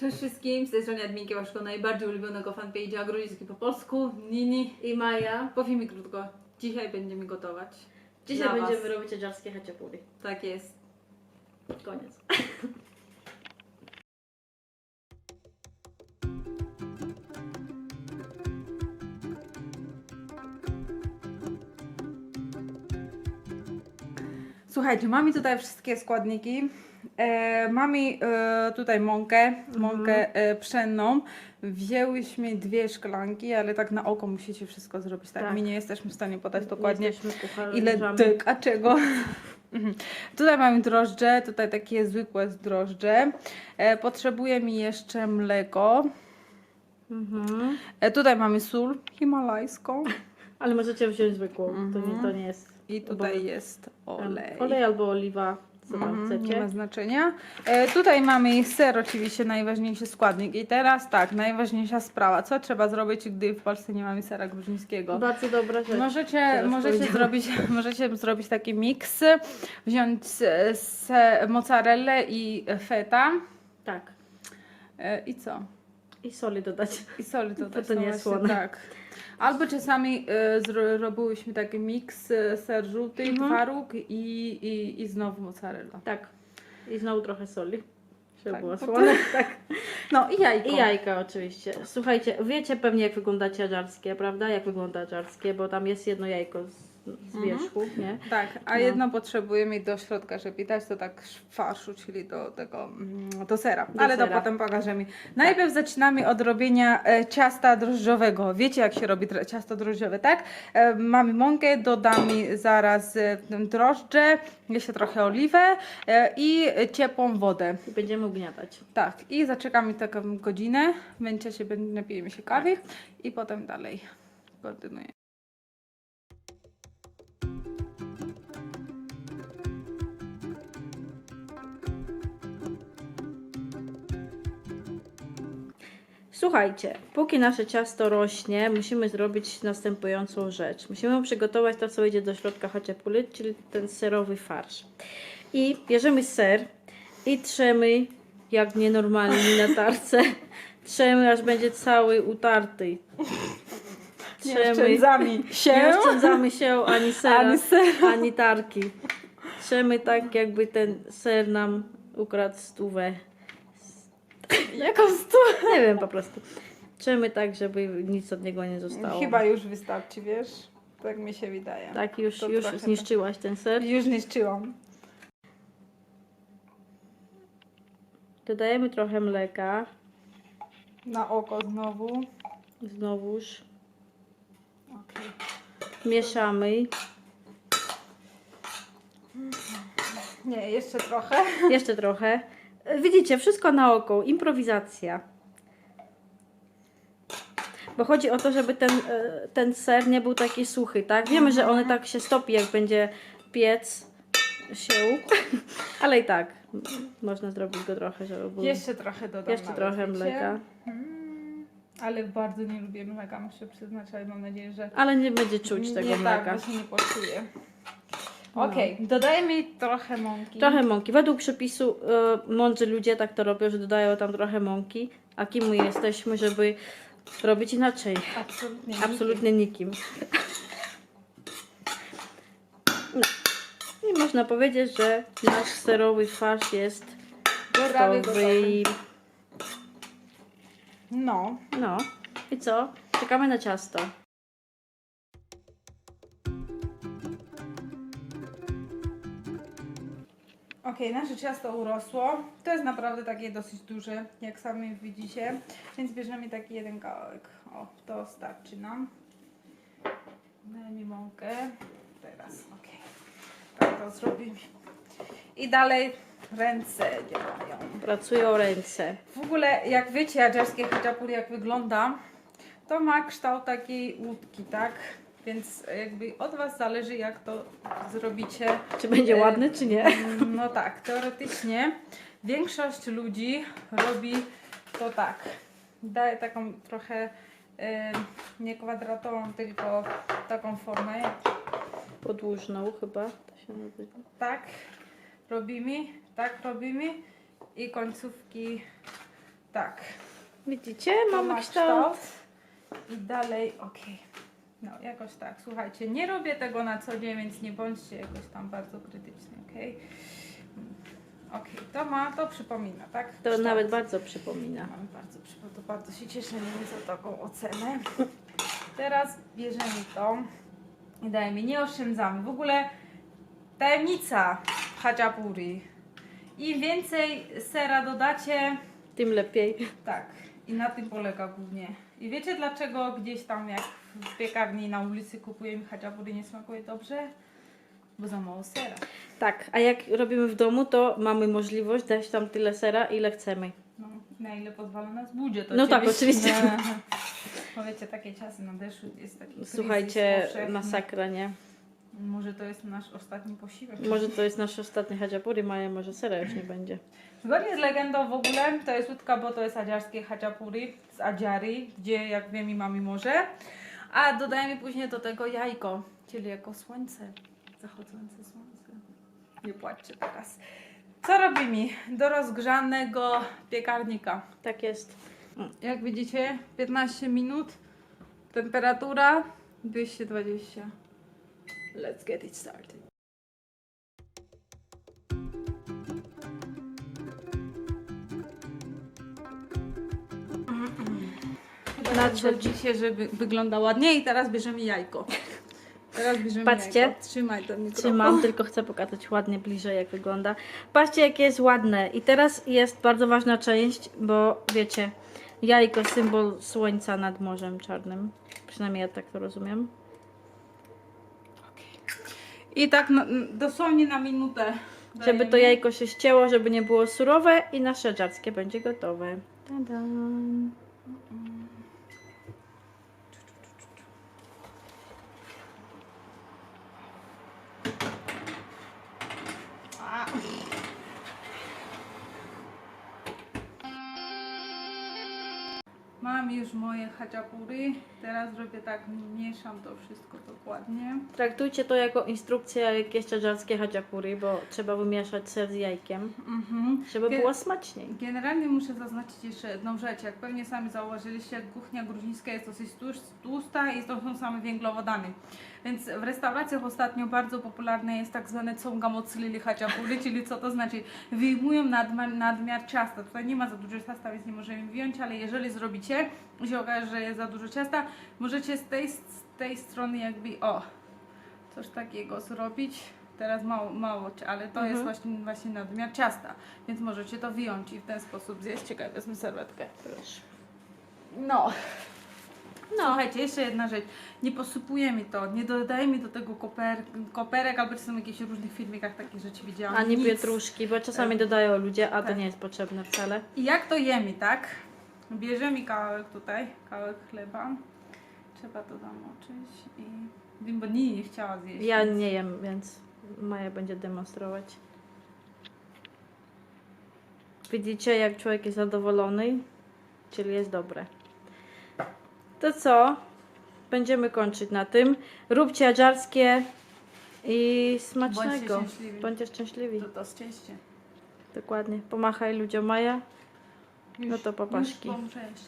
Cześć wszystkim, z tej strony Adminki, waszego najbardziej ulubionego fanpage'a Gruziński po polsku, Nini. I Maja. Powiem mi krótko, dzisiaj będziemy gotować. Dzisiaj Dla będziemy was. robić adżarskie haciapuri. Tak jest. Koniec. Słuchajcie, mamy tutaj wszystkie składniki. E, mamy e, tutaj mąkę, mąkę e, pszenną. Wzięłyśmy dwie szklanki, ale tak na oko musicie wszystko zrobić. Tak, Tak. my nie jesteśmy w stanie podać dokładnie Jesteśmy kucharzami. ile tyk, a czego. Mhm. tutaj mamy drożdże, tutaj takie zwykłe drożdże. E, potrzebujemy jeszcze mleko. Mhm. E, tutaj mamy sól himalajską Ale możecie wziąć zwykłą. To, nie, Mhm. to nie jest. i tutaj jest olej. Olej albo oliwa. Co tam Mhm, chcecie. Nie ma znaczenia. E, tutaj mamy ser, oczywiście najważniejszy składnik. I teraz tak, najważniejsza sprawa. Co trzeba zrobić, gdy w Polsce nie mamy sera gruzińskiego? Bardzo dobra rzecz. Możecie, Teraz możecie, powiedziałam. zrobić, możecie zrobić taki miks, wziąć se, se, mozzarellę i feta Tak. e, i co? I soli dodać. I soli dodać. to no nie jest właśnie, słone. Tak. Albo czasami e, zro, robiłyśmy taki miks, e, ser żółty, Mhm. twaróg i, i, i znowu mozzarella. Tak. I znowu trochę soli. Żeby Tak, było bo to- słone. Tak. No i jajko. I jajka oczywiście. Słuchajcie, wiecie pewnie jak wyglądacie adżarskie, prawda? Jak wygląda adżarskie, bo tam jest jedno jajko z, z Mhm. wierzchu, nie? Tak, a No. jedno potrzebujemy do środka, żeby dać to tak farszu, czyli do tego, mm, do sera. Do Ale to sera. potem pokażemy. Najpierw zaczynamy od robienia e, ciasta drożdżowego. Wiecie jak się robi ciasto drożdżowe, tak? E, mamy mąkę, dodamy zaraz e, drożdże, jeszcze trochę oliwę i ciepłą wodę. I będziemy ugniatać. Tak, i zaczekamy taką godzinę, w będziemy- napijemy się kawy Tak. i potem dalej kontynuujemy. Słuchajcie, póki nasze ciasto rośnie, musimy zrobić następującą rzecz. Musimy przygotować to, co idzie do środka haciapuli, czyli ten serowy farsz. I bierzemy ser i trzemy, jak nienormalni na tarce, trzemy, aż będzie cały utarty. Nie oszczędzamy się. Nie oszczędzamy się ani sera, Ani sera. ani tarki. Trzemy tak, jakby ten ser nam ukradł stówę. Jaką stronę? Nie wiem po prostu. Trzemy tak, żeby nic od niego nie zostało. Chyba już wystarczy, wiesz? Tak mi się wydaje. Tak, już, To już trochę zniszczyłaś ten ser. Już niszczyłam. Dodajemy trochę mleka. Na oko znowu. Znowuż. Okay. Mieszamy. Nie, jeszcze trochę. Jeszcze trochę. Widzicie, wszystko na oko. Improwizacja. Bo chodzi o to, żeby ten, e, ten ser nie był taki suchy, tak? Wiemy, że on tak się stopi, jak będzie piec się, ale i tak można zrobić go trochę, żeby był... Jeszcze trochę dodam. Jeszcze nawet, trochę mleka. Mm, ale bardzo nie lubię mleka, muszę przyznać, ale mam nadzieję, że Ale nie będzie czuć tego nie mleka. tak, bo się nie poczuje. No. Okej, dodajemy trochę mąki. Trochę mąki. Według przepisu e, mądrzy ludzie tak to robią, że dodają tam trochę mąki. A kim my jesteśmy, żeby robić inaczej? Absolutnie. Absolutnie nikim. No. I można powiedzieć, że nasz serowy farsz jest Prawie gotowy. No. No. I co? Czekamy na ciasto. Okej, nasze ciasto urosło. To jest naprawdę takie dosyć duże, jak sami widzicie. Więc bierzemy taki jeden kawałek. O, to starczy nam. Dajmy mąkę. Teraz, okej. Tak to zrobimy. I dalej ręce działają. Pracują ręce. W ogóle, jak wiecie, adżerskie hachapuri jak wygląda, to ma kształt takiej łódki, tak? Więc jakby od Was zależy, jak to zrobicie. Czy będzie E, ładny, czy nie? No tak, teoretycznie większość ludzi robi to tak. Daje taką trochę e, nie kwadratową, tylko taką formę. Podłużną chyba. To się nazywa. Tak robimy, tak robimy i końcówki Tak. Widzicie? Mamy ma kształt. I dalej, okej. No, jakoś tak. Słuchajcie, nie robię tego na co dzień, więc nie bądźcie jakoś tam bardzo krytyczni, okej? Okej, to ma, to przypomina, tak? To Kształt. nawet bardzo przypomina. Mam bardzo, to bardzo się cieszymy za taką ocenę. Teraz bierzemy to i dajemy, nie oszczędzamy. W ogóle tajemnica haczapuri. Im więcej sera dodacie, Tym lepiej. tak, i na tym polega głównie. I wiecie dlaczego gdzieś tam jak w piekarni na ulicy kupujemy haczapuri nie smakuje dobrze? Bo za mało sera. Tak, a jak robimy w domu, to mamy możliwość dać tam tyle sera, ile chcemy. No, na ile pozwala nas budżet. No tak, oczywiście. No wiecie, takie czasy nadeszły, jest taki kryzys Słuchajcie, powszechny. masakra, nie? Może to jest nasz ostatni posiłek. Może to jest nasz ostatni hadziapuri, Maja, może sera już nie będzie. Zgodnie z legendą w ogóle, to jest łódka, bo to jest adziarskie haczapuri z Adziary, gdzie jak wiemy mamy morze. A dodajemy później do tego jajko, czyli jako słońce, zachodzące słońce. Nie płaczcie teraz. Co robimy? Do rozgrzanego piekarnika. Tak jest. Jak widzicie, 15 minut, temperatura 220. Let's get it started. Nadszedł. się, żeby wygląda ładnie i teraz bierzemy jajko. Teraz bierzemy Patrzcie. jajko. Trzymaj to mikrofon. Trzymam, tylko chcę pokazać ładnie bliżej, jak wygląda. Patrzcie, jakie jest ładne. I teraz jest bardzo ważna część, bo wiecie, jajko symbol słońca nad Morzem Czarnym. Przynajmniej ja tak to rozumiem. I tak na, dosłownie na minutę. Żeby to jajko się ścięło, żeby nie było surowe i nasze dżarskie będzie gotowe. Tadam. Mam już moje hachapury. Teraz robię tak, mieszam to wszystko dokładnie. Traktujcie to jako instrukcja, jak jeszcze dżarskie hadziapuri, bo trzeba wymieszać ser z jajkiem, Mhm. żeby było smaczniej. Generalnie muszę zaznaczyć jeszcze jedną rzecz. Jak pewnie sami zauważyliście, kuchnia gruzińska jest dosyć tłus- tłusta i to są same węglowodany. Więc w restauracjach ostatnio bardzo popularne jest tak zwane conga mozzarella hachapury, czyli co to znaczy? Wyjmują nadmiar, nadmiar ciasta. Tutaj nie ma za dużo ciasta, więc nie możemy wyjąć, ale jeżeli zrobicie i się okaże, że jest za dużo ciasta, możecie z tej, z tej strony jakby, o, coś takiego zrobić. Teraz mało, mało ale to jest właśnie, właśnie nadmiar ciasta, więc możecie to wyjąć i w ten sposób zjeść. Czekaj, wezmę serwetkę. Proszę. No. No. Słuchajcie, jeszcze jedna rzecz. Nie posypujemy to, nie dodajemy do tego koper, koperek, albo czasem w jakichś różnych filmikach takie rzeczy widziałam. Ani Nic. pietruszki, bo czasami dodają ludzie, a to Tak. nie jest potrzebne wcale. I jak to jemy, tak? Bierzemy kawałek tutaj, kawałek chleba. Trzeba to zamoczyć i... Bimbo nie, nie chciała zjeść. Ja więc- nie jem, więc Maja będzie demonstrować. Widzicie, jak człowiek jest zadowolony, czyli jest dobre. To co? Będziemy kończyć na tym. Róbcie adżarskie i smacznego. Bądźcie szczęśliwi. Bądźcie szczęśliwi. To to szczęście. Dokładnie. Pomachaj ludziom Maja. Już, No to papaszki. Już, cześć.